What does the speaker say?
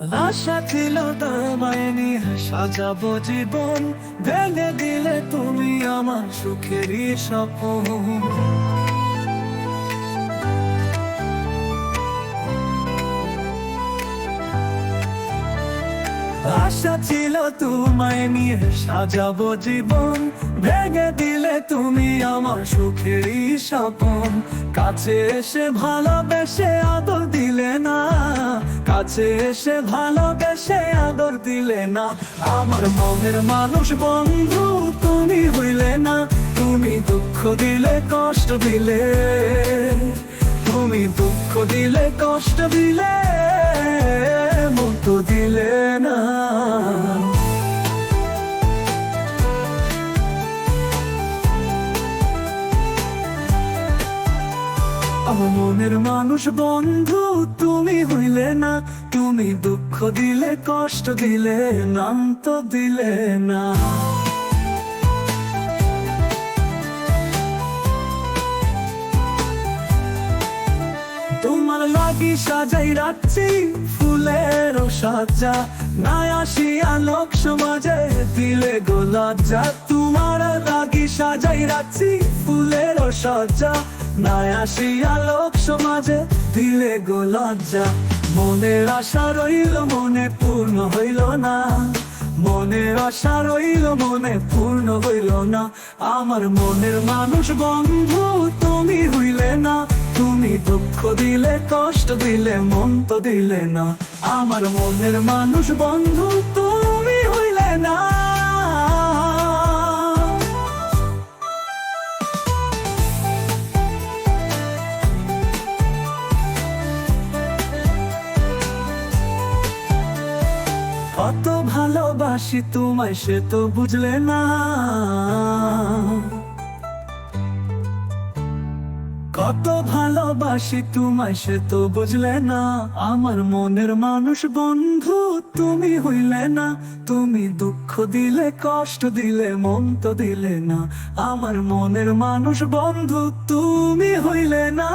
আশা ছিল তোমায় নিয়ে সাজাবো জীবন। ভেঙে দিলে তুমি আমার সুখেরই স্বপ্ন। আশা ছিল তোমায় নিয়ে সাজাবো জীবন। ভেঙে দিলে তুমি আমার সুখেরই স্বপন। কাছে এসে ভালোবেসে আদর দিলে না। কাছে এসে ভালোবেসে আদর দিলে না। আমার মনের মানুষ বন্ধু, তুমি হইলে না। তুমি দুঃখ দিলে, কষ্ট দিলে। তুমি দুঃখ দিলে, কষ্ট দিলে মুক্ত দিলে না। মনের মানুষ, বন্ধু, তুমি হইলে না। তুমি দুঃখ দিলে, কষ্ট দিলে নান্ত দিলে না। তোমার লাগি সাজাই রাখছি, ফুলের সাজা। না আসিয়া লোক সমাজে দিলে গোলাজা তোমার সাজাই রাখছি ফুলের সাজা না আসিয়া লোক সমাজে দিলে গোলাজা মনের আশা রইল, মনে পূর্ণ হইল না। মনের আশা রইল, মনে পূর্ণ হইল না। আমার মনের মানুষ বন্ধু, তুমি হইলে না। তুমি দুঃখ দিলে, কষ্ট দিলে, মন তো দিলে না। আমার মনের মানুষ বন্ধু, তুমি হইলে না। কত ভালোবাসি তোমায়, সে তো বুঝলে না। কত ভালোবাসি তোমায়, সে তো বুঝলে না। আমার মনের মানুষ বন্ধু, তুমি হইলে না। তুমি দুঃখ দিলে, কষ্ট দিলে, মন তো দিলে না। আমার মনের মানুষ বন্ধু, তুমি হইলে না।